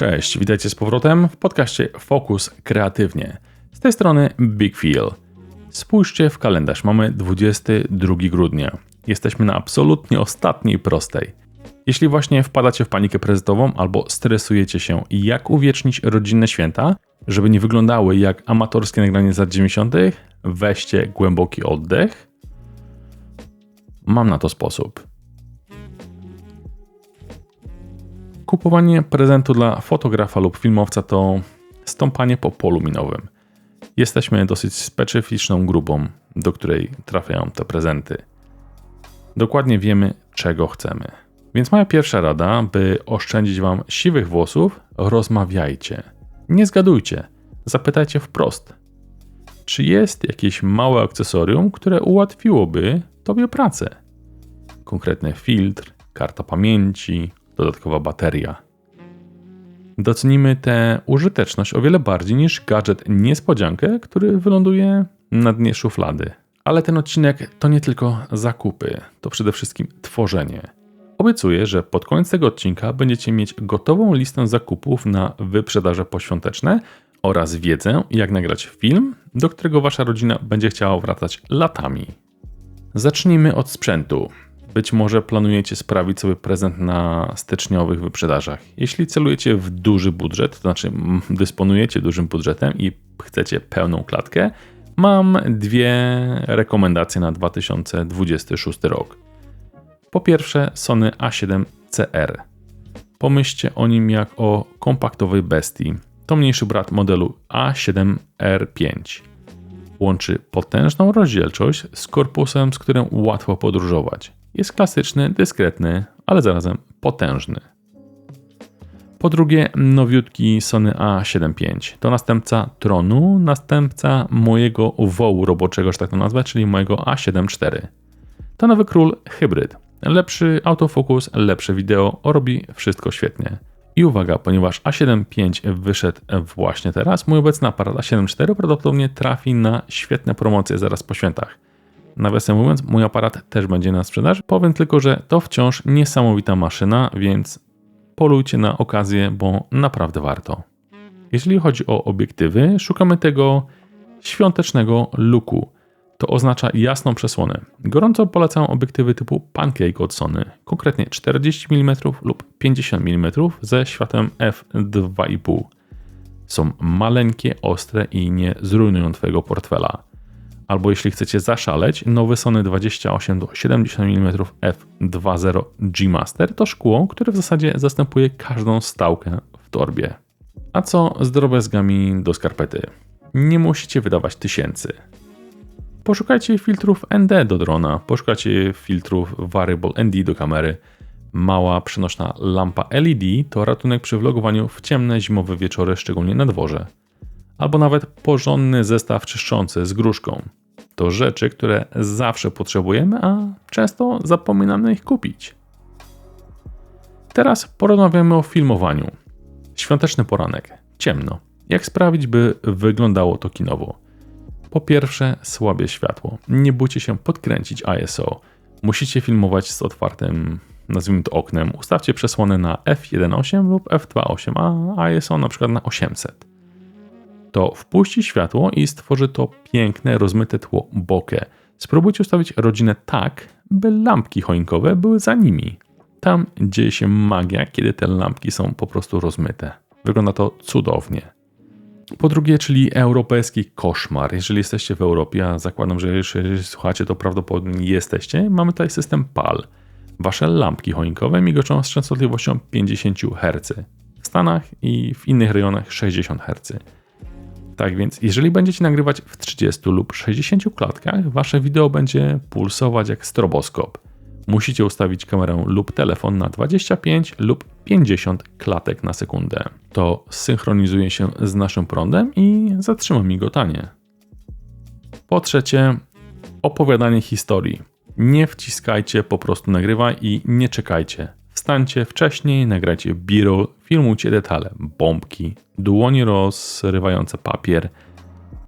Cześć, witajcie z powrotem w podcaście Focus Kreatywnie. Z tej strony Big Feel. Spójrzcie w kalendarz, mamy 22 grudnia. Jesteśmy na absolutnie ostatniej prostej. Jeśli właśnie wpadacie w panikę prezentową albo stresujecie się, jak uwiecznić rodzinne święta, żeby nie wyglądały jak amatorskie nagranie z lat 90., weźcie głęboki oddech. Mam na to sposób. Kupowanie prezentu dla fotografa lub filmowca to stąpanie po polu minowym. Jesteśmy dosyć specyficzną grupą, do której trafiają te prezenty. Dokładnie wiemy, czego chcemy. Więc moja pierwsza rada, by oszczędzić Wam siwych włosów, rozmawiajcie. Nie zgadujcie, zapytajcie wprost. Czy jest jakieś małe akcesorium, które ułatwiłoby Tobie pracę? Konkretny filtr, karta pamięci, dodatkowa bateria. Docenimy tę użyteczność o wiele bardziej niż gadżet niespodziankę, który wyląduje na dnie szuflady. Ale ten odcinek to nie tylko zakupy, to przede wszystkim tworzenie. Obiecuję, że pod koniec tego odcinka będziecie mieć gotową listę zakupów na wyprzedaże poświąteczne oraz wiedzę, jak nagrać film, do którego wasza rodzina będzie chciała wracać latami. Zacznijmy od sprzętu. Być może planujecie sprawić sobie prezent na styczniowych wyprzedażach. Jeśli celujecie w duży budżet, to znaczy dysponujecie dużym budżetem i chcecie pełną klatkę, mam dwie rekomendacje na 2026 rok. Po pierwsze, Sony A7 CR. Pomyślcie o nim jak o kompaktowej bestii. To mniejszy brat modelu A7R5. Łączy potężną rozdzielczość z korpusem, z którym łatwo podróżować. Jest klasyczny, dyskretny, ale zarazem potężny. Po drugie, nowiutki Sony A7 V. To następca Tronu, następca mojego wołu roboczego, że tak to nazwę, czyli mojego A7 IV. To nowy król hybryd. Lepszy autofokus, lepsze wideo, robi wszystko świetnie. I uwaga, ponieważ A7 V wyszedł właśnie teraz, mój obecny aparat A7 IV prawdopodobnie trafi na świetne promocje zaraz po świętach. Nawiasem mówiąc, mój aparat też będzie na sprzedaż. Powiem tylko, że to wciąż niesamowita maszyna, więc polujcie na okazję, bo naprawdę warto. Jeżeli chodzi o obiektywy, szukamy tego świątecznego looku. To oznacza jasną przesłonę. Gorąco polecam obiektywy typu Pancake od Sony, konkretnie 40 mm lub 50 mm ze światłem f2,5. Są maleńkie, ostre i nie zrujnują Twojego portfela albo jeśli chcecie zaszaleć, nowy Sony 28 do 70 mm f2.0 G Master to szkło, które w zasadzie zastępuje każdą stałkę w torbie. A co z drobiazgami do skarpety? Nie musicie wydawać tysięcy. Poszukajcie filtrów ND do drona, poszukajcie filtrów Variable ND do kamery. Mała przenośna lampa LED to ratunek przy vlogowaniu w ciemne zimowe wieczory, szczególnie na dworze. Albo nawet porządny zestaw czyszczący z gruszką to rzeczy, które zawsze potrzebujemy, a często zapominamy ich kupić. Teraz porozmawiamy o filmowaniu. Świąteczny poranek. Ciemno. Jak sprawić, by wyglądało to kinowo? Po pierwsze, słabie światło. Nie bójcie się podkręcić ISO. Musicie filmować z otwartym, nazwijmy to oknem. Ustawcie przesłonę na f1.8 lub f2.8, a ISO na przykład na 800 to wpuści światło i stworzy to piękne, rozmyte tło bokeh. Spróbujcie ustawić rodzinę tak, by lampki choinkowe były za nimi. Tam dzieje się magia, kiedy te lampki są po prostu rozmyte. Wygląda to cudownie. Po drugie, czyli europejski koszmar. Jeżeli jesteście w Europie, a zakładam, że jeżeli słuchacie, to prawdopodobnie jesteście, mamy tutaj system PAL. Wasze lampki choinkowe migoczą z częstotliwością 50 Hz. W Stanach i w innych rejonach 60 Hz. Tak więc, jeżeli będziecie nagrywać w 30 lub 60 klatkach, wasze wideo będzie pulsować jak stroboskop. Musicie ustawić kamerę lub telefon na 25 lub 50 klatek na sekundę. To synchronizuje się z naszym prądem i zatrzyma migotanie. Po trzecie, opowiadanie historii. Nie wciskajcie, po prostu nagrywaj i nie czekajcie. Wstańcie wcześniej, nagrajcie b-roll, filmujcie detale, bombki, dłonie rozrywające papier,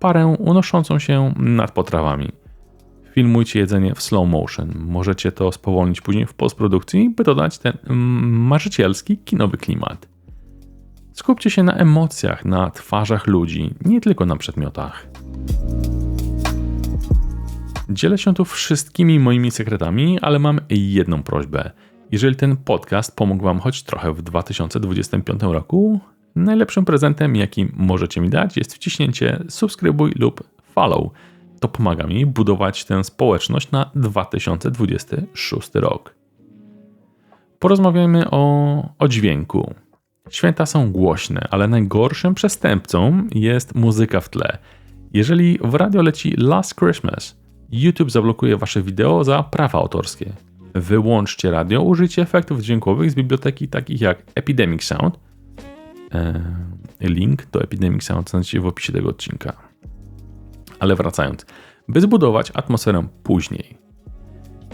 parę unoszącą się nad potrawami. Filmujcie jedzenie w slow motion. Możecie to spowolnić później w postprodukcji, by dodać ten marzycielski, kinowy klimat. Skupcie się na emocjach, na twarzach ludzi, nie tylko na przedmiotach. Dzielę się tu wszystkimi moimi sekretami, ale mam jedną prośbę. Jeżeli ten podcast pomógł Wam choć trochę w 2025 roku, najlepszym prezentem, jaki możecie mi dać, jest wciśnięcie subskrybuj lub follow. To pomaga mi budować tę społeczność na 2026 rok. Porozmawiajmy o, o dźwięku. Święta są głośne, ale najgorszym przestępcą jest muzyka w tle. Jeżeli w radio leci Last Christmas, YouTube zablokuje wasze wideo za prawa autorskie. Wyłączcie radio, użyjcie efektów dźwiękowych z biblioteki takich jak Epidemic Sound. Eee, link do Epidemic Sound znajdziecie w opisie tego odcinka. Ale wracając, by zbudować atmosferę później.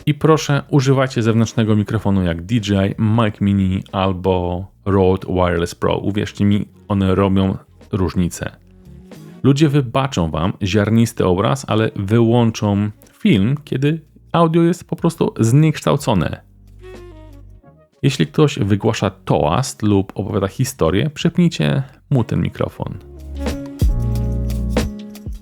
I proszę, używajcie zewnętrznego mikrofonu jak DJI, Mic Mini albo Rode Wireless Pro. Uwierzcie mi, one robią różnicę. Ludzie wybaczą wam ziarnisty obraz, ale wyłączą film, kiedy audio jest po prostu zniekształcone. Jeśli ktoś wygłasza toast lub opowiada historię, przypnijcie mu ten mikrofon.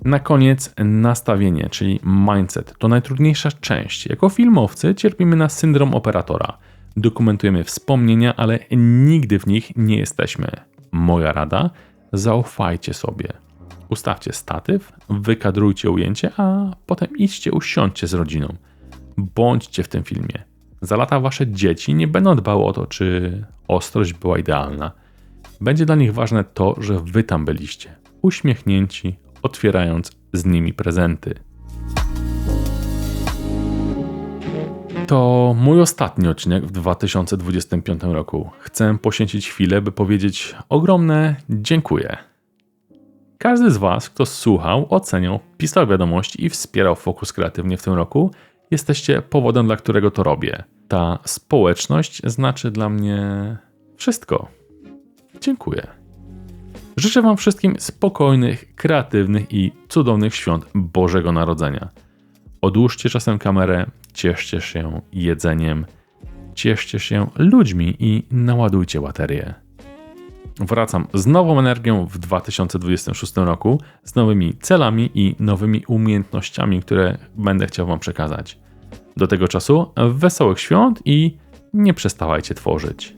Na koniec nastawienie, czyli mindset. To najtrudniejsza część. Jako filmowcy cierpimy na syndrom operatora. Dokumentujemy wspomnienia, ale nigdy w nich nie jesteśmy. Moja rada: zaufajcie sobie. Ustawcie statyw, wykadrujcie ujęcie, a potem idźcie usiądźcie z rodziną. Bądźcie w tym filmie. Za lata wasze dzieci nie będą dbały o to, czy ostrość była idealna. Będzie dla nich ważne to, że wy tam byliście. Uśmiechnięci, otwierając z nimi prezenty. To mój ostatni odcinek w 2025 roku. Chcę poświęcić chwilę, by powiedzieć ogromne dziękuję. Każdy z Was, kto słuchał, oceniał, pisał wiadomości i wspierał Fokus Kreatywnie w tym roku, jesteście powodem, dla którego to robię. Ta społeczność znaczy dla mnie wszystko. Dziękuję. Życzę Wam wszystkim spokojnych, kreatywnych i cudownych świąt Bożego Narodzenia. Odłóżcie czasem kamerę, cieszcie się jedzeniem, cieszcie się ludźmi i naładujcie baterię. Wracam z nową energią w 2026 roku, z nowymi celami i nowymi umiejętnościami, które będę chciał Wam przekazać. Do tego czasu wesołych świąt i nie przestawajcie tworzyć.